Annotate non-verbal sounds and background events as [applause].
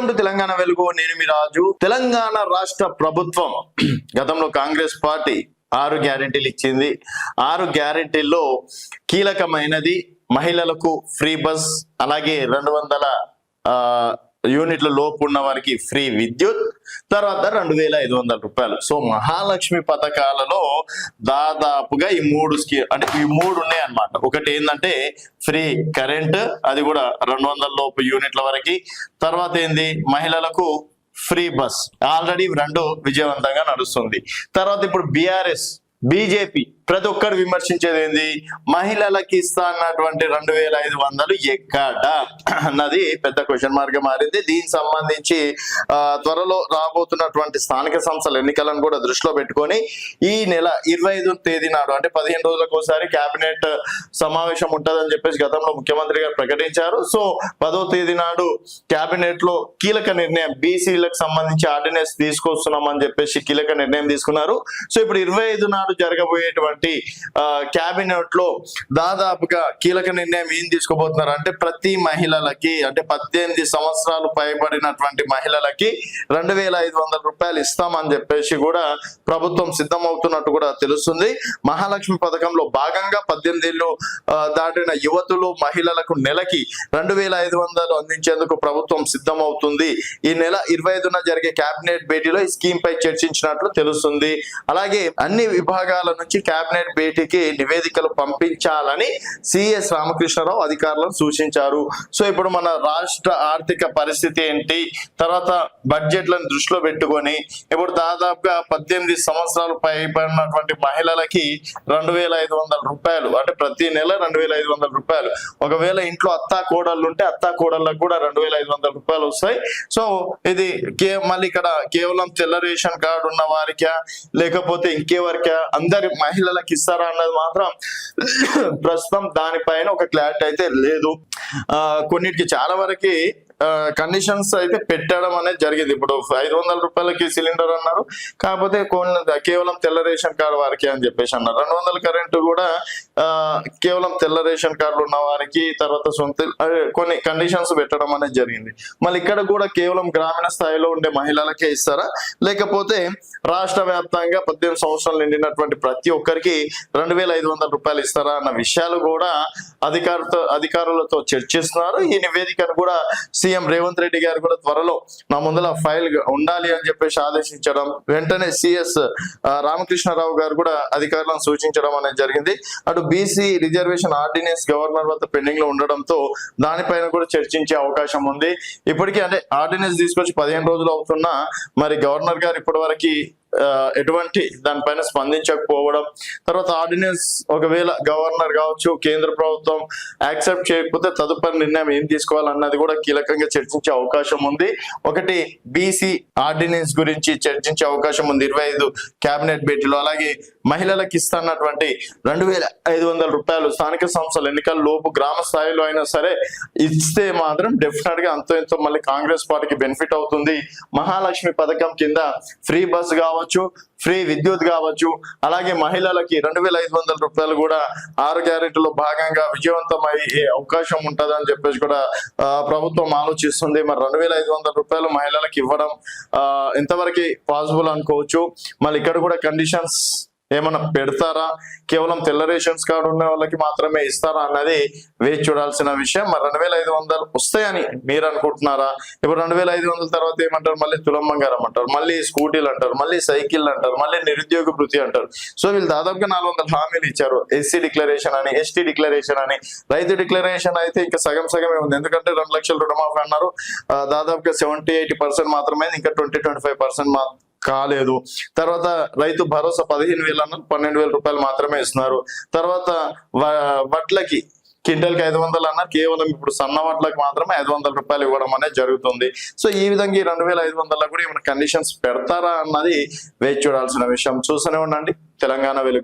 Welcome to Telangana వెలుగు. నేను మీ రాజు. తెలంగాణ రాష్ట్ర ప్రభుత్వం [clears throat] గతంలో కాంగ్రెస్ పార్టీ ఆరు గ్యారెంటీలు ఇచ్చింది. ఆరు గ్యారెంటీల్లో కీలకమైనది మహిళలకు ఫ్రీ బస్ అలాగే రెండు వందల ఆ, యూనిట్ల లోపు ఉన్న వారికి ఫ్రీ విద్యుత్ తర్వాత రెండు వేల ఐదు వందల రూపాయలు. సో మహాలక్ష్మి పథకాలలో దాదాపుగా ఈ మూడు స్కీ అంటే ఈ మూడు ఉన్నాయి అన్నమాట ఒకటి ఏంటంటే ఫ్రీ కరెంట్ అది కూడా రెండు వందల లోపు యూనిట్ల వరకు. తర్వాత ఏంది? మహిళలకు ఫ్రీ బస్. ఆల్రెడీ రెండు విజయవంతంగా నడుస్తుంది. తర్వాత ఇప్పుడు బీఆర్ఎస్ బీజేపీ ప్రతి ఒక్కరు విమర్శించేది ఏంది? మహిళలకి ఇస్తా అన్నటువంటి రెండు వేల ఐదు వందలు ఎక్కడ? అన్నది పెద్ద క్వశ్చన్ మార్క్ మారింది. దీనికి సంబంధించి త్వరలో రాబోతున్నటువంటి స్థానిక సంస్థల ఎన్నికలను కూడా దృష్టిలో పెట్టుకొని ఈ నెల ఇరవై ఐదు తేదీ నాడు అంటే పదిహేను రోజులకు ఒకసారి కేబినెట్ సమావేశం ఉంటుందని చెప్పేసి గతంలో ముఖ్యమంత్రి గారు ప్రకటించారు. సో పదో తేదీ నాడు కేబినెట్లో కీలక నిర్ణయం బీసీలకు సంబంధించి ఆర్డినెన్స్ తీసుకొస్తున్నామని చెప్పేసి కీలక నిర్ణయం తీసుకున్నారు. సో ఇప్పుడు ఇరవై ఐదు నాడు జరగబోయేటువంటి కేబినెట్లో దాదాపుగా కీలక నిర్ణయం ఏం తీసుకోబోతున్నారు అంటే ప్రతి మహిళలకి అంటే పద్దెనిమిది సంవత్సరాలు పైబడినటువంటి మహిళలకి రెండు వేల ఐదు వందల రూపాయలు ఇస్తామని చెప్పేసి కూడా ప్రభుత్వం సిద్ధమవుతున్నట్టు కూడా తెలుస్తుంది. మహాలక్ష్మి పథకంలో భాగంగా పద్దెనిమిది ఏళ్ళు దాటిన యువతులు మహిళలకు నెలకి రెండు వేల ఐదు వందలు అందించేందుకు ప్రభుత్వం సిద్ధమవుతుంది. ఈ నెల ఇరవై ఐదున జరిగే కేబినెట్ భేటీలో ఈ స్కీమ్ పై చర్చించినట్లు తెలుస్తుంది. అలాగే అన్ని విభాగాల నుంచి కేబినెట్ భేటీకి నివేదికలు పంపించాలని సిఎస్ రామకృష్ణారావు అధికారులను సూచించారు. సో ఇప్పుడు మన రాష్ట్ర ఆర్థిక పరిస్థితి ఏంటి? తర్వాత బడ్జెట్లను దృష్టిలో పెట్టుకొని ఇప్పుడు దాదాపుగా పద్దెనిమిది సంవత్సరాలు పైబడినటువంటి మహిళలకి రెండు వేల ఐదు వందల రూపాయలు అంటే ప్రతి నెల రెండు వేల ఐదు వందల రూపాయలు. ఒకవేళ ఇంట్లో అత్తా కోడళ్ళు ఉంటే అత్తా కోడళ్ళకు కూడా రెండు వేల ఐదు వందల రూపాయలు వస్తాయి. సో ఇది కే మళ్ళీ ఇక్కడ కేవలం తెల్ల రేషన్ కార్డు ఉన్న వారికా లేకపోతే ఇంకెవరికా? అందరి పిల్లలకు ఇస్తారా అన్నది మాత్రం ప్రస్తుతం దానిపైన ఒక క్లారిటీ అయితే లేదు. ఆ, కొన్నిటికి చాలా వరకు కండిషన్స్ అయితే పెట్టడం అనేది జరిగింది. ఇప్పుడు ఐదు వందల రూపాయలకి సిలిండర్ అన్నారు. కాకపోతే కొన్ని కేవలం తెల్ల రేషన్ కార్డు వారికి అని చెప్పేసి అన్నారు. రెండు వందల కరెంటు కూడా కేవలం తెల్ల రేషన్ కార్డులు ఉన్న వారికి తర్వాత సొంత కొన్ని కండిషన్స్ పెట్టడం అనేది జరిగింది. మళ్ళీ ఇక్కడ కూడా కేవలం గ్రామీణ స్థాయిలో ఉండే మహిళలకే ఇస్తారా? లేకపోతే రాష్ట్ర వ్యాప్తంగా పద్దెనిమిది సంవత్సరాలు నిండినటువంటి ప్రతి ఒక్కరికి రెండు వేల ఐదు వందల రూపాయలు ఇస్తారా అన్న విషయాలు కూడా అధికారులతో అధికారులతో చర్చిస్తున్నారు. ఈ నివేదికను కూడా సీఎం రేవంత్ రెడ్డి గారు కూడా త్వరలో నా ముందర ఫైల్ ఉండాలి అని చెప్పేసి ఆదేశించడం వెంటనే సిఎస్ రామకృష్ణారావు గారు కూడా అధికారులను సూచించడం అనేది జరిగింది. అటు బీసీ రిజర్వేషన్ ఆర్డినెన్స్ గవర్నర్ వద్ద పెండింగ్లో ఉండడంతో దానిపైన కూడా చర్చించే అవకాశం ఉంది. ఇప్పటికీ అంటే ఆర్డినెన్స్ తీసుకొచ్చి పదిహేను రోజులు అవుతున్నా మరి గవర్నర్ గారు ఇప్పటి వరకు ఎటువంటి దానిపైన స్పందించకపోవడం. తర్వాత ఆర్డినెన్స్ ఒకవేళ గవర్నర్ కావచ్చు కేంద్ర ప్రభుత్వం యాక్సెప్ట్ చేయకపోతే తదుపరి నిర్ణయం ఏం తీసుకోవాలన్నది కూడా కీలకంగా చర్చించే అవకాశం ఉంది. ఒకటి బీసీ ఆర్డినెన్స్ గురించి చర్చించే అవకాశం ఉంది. ఇరవై ఐదు కేబినెట్ భేటీలో. అలాగే మహిళలకు ఇస్తున్నటువంటి రెండు వేల ఐదు వందల రూపాయలు స్థానిక సంస్థల ఎన్నికల లోపు గ్రామ స్థాయిలో అయినా సరే ఇస్తే మాత్రం డెఫినెట్గా అంతో ఎంతో మళ్ళీ కాంగ్రెస్ పార్టీకి బెనిఫిట్ అవుతుంది. మహాలక్ష్మి పథకం కింద ఫ్రీ బస్ కావచ్చు ఫ్రీ విద్యుత్ కావచ్చు అలాగే మహిళలకి రెండు వేల ఐదు వందల రూపాయలు కూడా ఆరు గ్యారెంటీలో భాగంగా విజయవంతం అయ్యే అవకాశం ఉంటుంది అని చెప్పేసి కూడా ప్రభుత్వం ఆలోచిస్తుంది. మరి రెండు వేల ఐదు వందల రూపాయలు మహిళలకు ఇవ్వడం ఇంతవరకు పాసిబుల్ అనుకోవచ్చు? మళ్ళీ ఇక్కడ కూడా కండిషన్స్ ఏమన్నా పెడతారా? కేవలం తెల్ల రేషన్స్ కార్డు ఉన్న వాళ్ళకి మాత్రమే ఇస్తారా అన్నది వేచి చూడాల్సిన విషయం. మరి రెండు వేల ఐదు వందలు వస్తాయని మీరు అనుకుంటున్నారా? ఇప్పుడు రెండు వేల ఐదు వందల తర్వాత ఏమంటారు? మళ్ళీ తులం బంగారం అంటారు మళ్ళీ స్కూటీలు అంటారు మళ్ళీ సైకిల్ అంటారు మళ్ళీ నిరుద్యోగ భృతి అంటారు. సో వీళ్ళు దాదాపుగా నాలుగు వందల హామీలు ఇచ్చారు ఎస్సీ డిక్లరేషన్ అని ఎస్టీ డిక్లరేషన్ అని. రైతు డిక్లరేషన్ అయితే ఇంకా సగం సగమే ఉంది. ఎందుకంటే రెండు లక్షల రుణమాఫీ అన్నారు. దాదాపుగా సెవెంటీ ఎయిటీ పర్సెంట్ మాత్రమే ఇంకా ట్వంటీ ట్వంటీ ఫైవ్ పర్సెంట్ కాలేదు. తర్వాత రైతు భరోసా పదిహేను వేలు అన్నారు పన్నెండు వేల రూపాయలు మాత్రమే ఇస్తున్నారు. తర్వాత వ- వడ్లకి క్వింటల్కి ఐదు వందలు అన్నారు. కేవలం ఇప్పుడు సన్న వడ్లకు మాత్రమే ఐదు వందల రూపాయలు ఇవ్వడం అనేది జరుగుతుంది. సో ఈ విధంగా ఈ రెండు వేల ఐదు వందల కూడా ఏమైనా కండిషన్స్ పెడతారా అన్నది వేచి చూడాల్సిన విషయం. చూస్తూనే ఉండండి. తెలంగాణ వెలుగు.